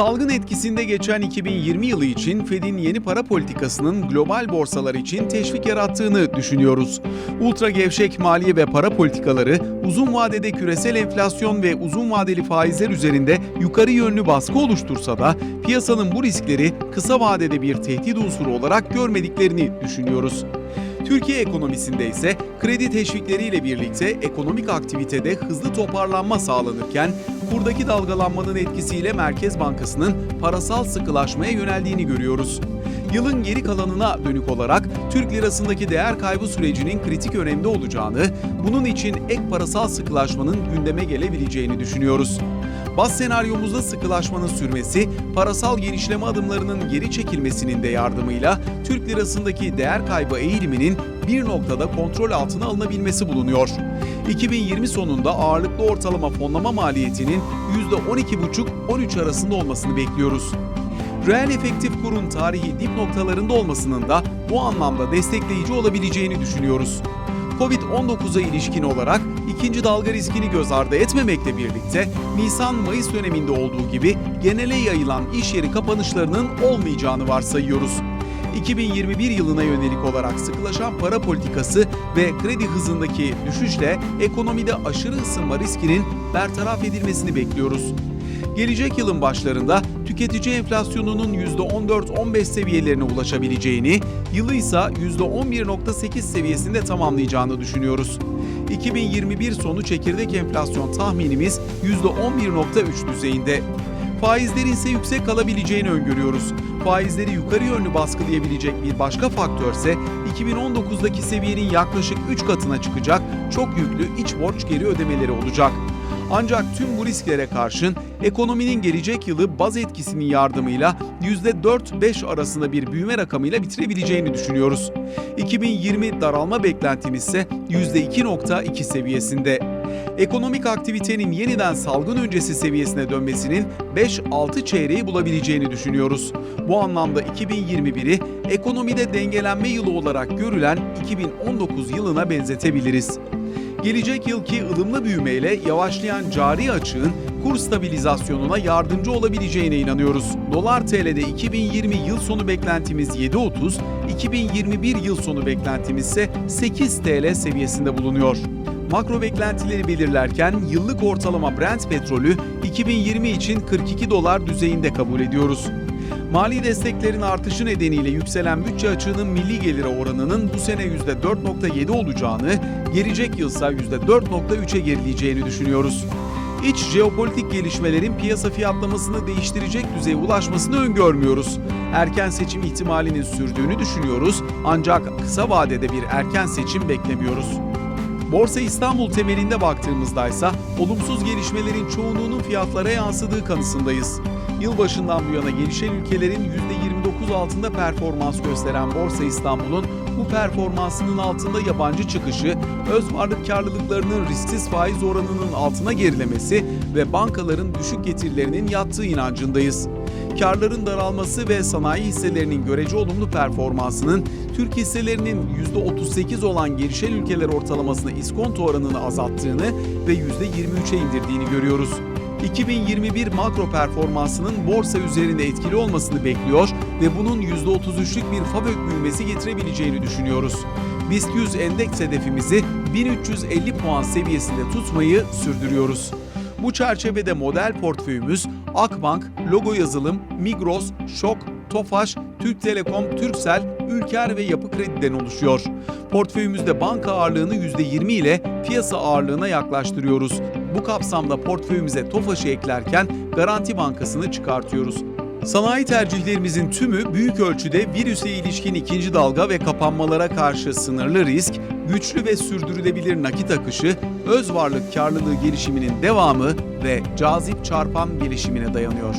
Salgın etkisinde geçen 2020 yılı için Fed'in yeni para politikasının global borsalar için teşvik yarattığını düşünüyoruz. Ultra gevşek maliye ve para politikaları uzun vadede küresel enflasyon ve uzun vadeli faizler üzerinde yukarı yönlü baskı oluştursa da piyasanın bu riskleri kısa vadede bir tehdit unsuru olarak görmediklerini düşünüyoruz. Türkiye ekonomisinde ise kredi teşvikleriyle birlikte ekonomik aktivitede hızlı toparlanma sağlanırken kurdaki dalgalanmanın etkisiyle Merkez Bankası'nın parasal sıkılaşmaya yöneldiğini görüyoruz. Yılın geri kalanına dönük olarak Türk lirasındaki değer kaybı sürecinin kritik önemde olacağını, bunun için ek parasal sıkılaşmanın gündeme gelebileceğini düşünüyoruz. Baz senaryomuzda sıkılaşmanın sürmesi, parasal genişleme adımlarının geri çekilmesinin de yardımıyla Türk lirasındaki değer kaybı eğiliminin bir noktada kontrol altına alınabilmesi bulunuyor. 2020 sonunda ağırlıklı ortalama fonlama maliyetinin %12,5-13 arasında olmasını bekliyoruz. Reel efektif kurun tarihi dip noktalarında olmasının da bu anlamda destekleyici olabileceğini düşünüyoruz. Covid-19'a ilişkin olarak ikinci dalga riskini göz ardı etmemekle birlikte Nisan-Mayıs döneminde olduğu gibi genele yayılan iş yeri kapanışlarının olmayacağını varsayıyoruz. 2021 yılına yönelik olarak sıkılaşan para politikası ve kredi hızındaki düşüşle ekonomide aşırı ısınma riskinin bertaraf edilmesini bekliyoruz. Gelecek yılın başlarında tüketici enflasyonunun %14-15 seviyelerine ulaşabileceğini, yılı ise %11.8 seviyesinde tamamlayacağını düşünüyoruz. 2021 sonu çekirdek enflasyon tahminimiz %11.3 düzeyinde. Faizlerin ise yüksek kalabileceğini öngörüyoruz. Faizleri yukarı yönlü baskılayabilecek bir başka faktör ise 2019'daki seviyenin yaklaşık 3 katına çıkacak çok yüklü iç borç geri ödemeleri olacak. Ancak tüm bu risklere karşın ekonominin gelecek yılı baz etkisinin yardımıyla %4-5 arasında bir büyüme rakamıyla bitirebileceğini düşünüyoruz. 2020 daralma beklentimiz ise %2.2 seviyesinde. Ekonomik aktivitenin yeniden salgın öncesi seviyesine dönmesinin 5-6 çeyreği bulabileceğini düşünüyoruz. Bu anlamda 2021'i ekonomide dengelenme yılı olarak görülen 2019 yılına benzetebiliriz. Gelecek yılki ılımlı büyümeyle yavaşlayan cari açığın kur stabilizasyonuna yardımcı olabileceğine inanıyoruz. Dolar TL'de 2020 yıl sonu beklentimiz 7.30, 2021 yıl sonu beklentimiz ise 8 TL seviyesinde bulunuyor. Makro beklentileri belirlerken yıllık ortalama Brent petrolü 2020 için 42 dolar düzeyinde kabul ediyoruz. Mali desteklerin artışı nedeniyle yükselen bütçe açığının milli gelire oranının bu sene %4.7 olacağını, gelecek yılsa %4.3'e gerileyeceğini düşünüyoruz. İç jeopolitik gelişmelerin piyasa fiyatlamasını değiştirecek düzeye ulaşmasını öngörmüyoruz. Erken seçim ihtimalinin sürdüğünü düşünüyoruz ancak kısa vadede bir erken seçim beklemiyoruz. Borsa İstanbul temelinde baktığımızda ise olumsuz gelişmelerin çoğunluğunun fiyatlara yansıdığı kanısındayız. Yılbaşından bu yana gelişen ülkelerin %29 altında performans gösteren Borsa İstanbul'un bu performansının altında yabancı çıkışı, öz varlık karlılıklarının risksiz faiz oranının altına gerilemesi ve bankaların düşük getirilerinin yattığı inancındayız. Karların daralması ve sanayi hisselerinin görece olumlu performansının Türk hisselerinin %38 olan gelişen ülkeler ortalamasına iskonto oranını azalttığını ve %23'e indirdiğini görüyoruz. 2021 makro performansının borsa üzerinde etkili olmasını bekliyor ve bunun %33'lük bir fabrik büyümesi getirebileceğini düşünüyoruz. BIST 100 endeks hedefimizi 1350 puan seviyesinde tutmayı sürdürüyoruz. Bu çerçevede model portföyümüz Akbank, Logo Yazılım, Migros, Şok, Tofaş, Türk Telekom, Türksel, Ülker ve Yapı Kredi'den oluşuyor. Portföyümüzde banka ağırlığını %20 ile piyasa ağırlığına yaklaştırıyoruz. Bu kapsamda portföyümüze Tofaş'ı eklerken Garanti Bankası'nı çıkartıyoruz. Sanayi tercihlerimizin tümü büyük ölçüde virüse ilişkin ikinci dalga ve kapanmalara karşı sınırlı risk, güçlü ve sürdürülebilir nakit akışı, öz varlık karlılığı gelişiminin devamı ve cazip çarpan gelişimine dayanıyor.